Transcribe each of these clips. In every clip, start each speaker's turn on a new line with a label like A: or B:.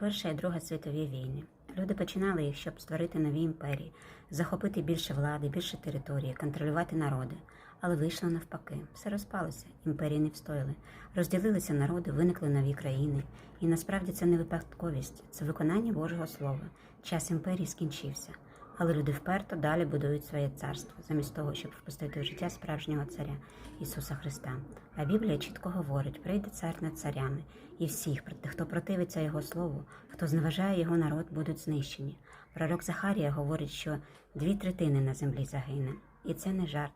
A: Перша і Друга світові війни. Люди починали їх, щоб створити нові імперії, захопити більше влади, більше території, контролювати народи. Але вийшло навпаки. Все розпалося, імперії не встояли. Розділилися народи, виникли нові країни. І насправді це не випадковість, це виконання Божого Слова. Час імперії скінчився. Але люди вперто далі будують своє царство, замість того, щоб впустити в життя справжнього царя Ісуса Христа. А Біблія чітко говорить: прийде цар над царями, і всіх, хто противиться Його слову, хто зневажає його народ, будуть знищені. Пророк Захарія говорить, що дві третини на землі загине. І це не жарт.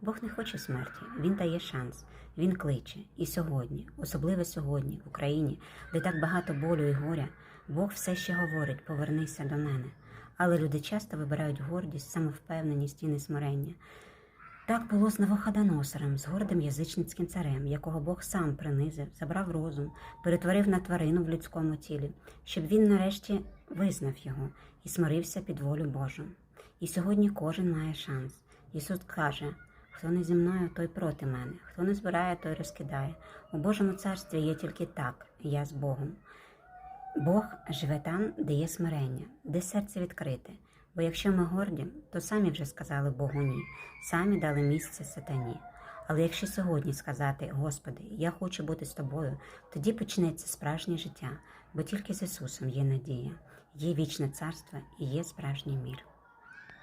A: Бог не хоче смерті, Він дає шанс, Він кличе. І сьогодні, особливо сьогодні, в Україні, де так багато болю і горя, Бог все ще говорить: повернися до мене. Але люди часто вибирають гордість, самовпевненість і несмирення. Так було з Новоходоносором, з гордим язичницьким царем, якого Бог сам принизив, забрав розум, перетворив на тварину в людському тілі, щоб він нарешті визнав його і смирився під волю Божу. І сьогодні кожен має шанс. Ісус каже: хто не зі мною, той проти мене, хто не збирає, той розкидає. У Божому царстві є тільки так, я з Богом. Бог живе там, де є смирення, де серце відкрите. Бо якщо ми горді, то самі вже сказали Богу ні, самі дали місце сатані. Але якщо сьогодні сказати, Господи, я хочу бути з тобою, тоді почнеться справжнє життя, бо тільки з Ісусом є надія, є вічне царство і є справжній мір.